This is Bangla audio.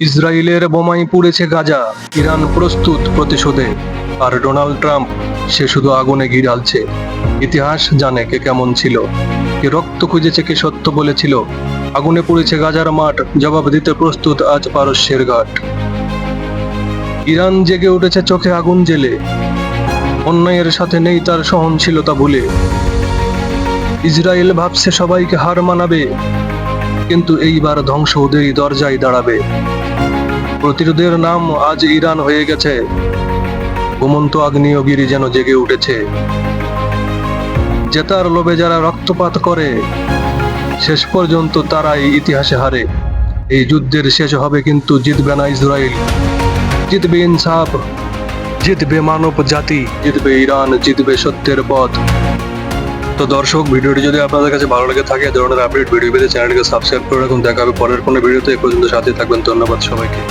ইসরায়েলের বোমাই পুড়েছে গাজা। ইরান প্রস্তুত প্রতিশোধে। আর ডোনাল্ড ট্রাম্প, সে শুধু আগুনে ঘি ঢালছে ইতিহাস জানে কে কেমন ছিল। কে রক্ত খুঁজেছে, কে সত্য বলেছিল। আগুনে পুড়েছে গাজার মাঠ। জবাব দিতে প্রস্তুত আজ পারস্যের ঘাট। ইরান জেগে উঠেছে চোখে আগুন জেলে। অন্যায়ের সাথে নেই তার সহনশীলতা ভুলে। ইসরায়েল ভাবছে সবাইকে হার মানাবে। কিন্তু এইবার ধ্বংস ওদেরই দরজায় দাঁড়াবে। প্রতিরোধের নাম আজ ইরান হয়ে গেছে। ঘুমন্ত আগ্নেয়গিরি যেন জেগে উঠেছে। জেতার লোভে যারা রক্তপাত করে, শেষ পর্যন্ত তারাই ইতিহাসে হারে। এই যুদ্ধের শেষ হবে কিন্তু জিতবে না ইসরায়েল। জিতবে ইনসাফ, জিতবে মানব জাতি, জিতবে ইরান, জিতবে সত্যের পথ। তো দর্শক, ভিডিওটি যদি আপনাদের কাছে ভালো লেগে থাকে, ধরনের আপডেট ভিডিও পেতে চ্যানেলকে সাবস্ক্রাইব করে রাখুন। দেখা হবে পরের কোনো ভিডিওতে, এ পর্যন্ত সাথে থাকবেন, ধন্যবাদ সবাইকে।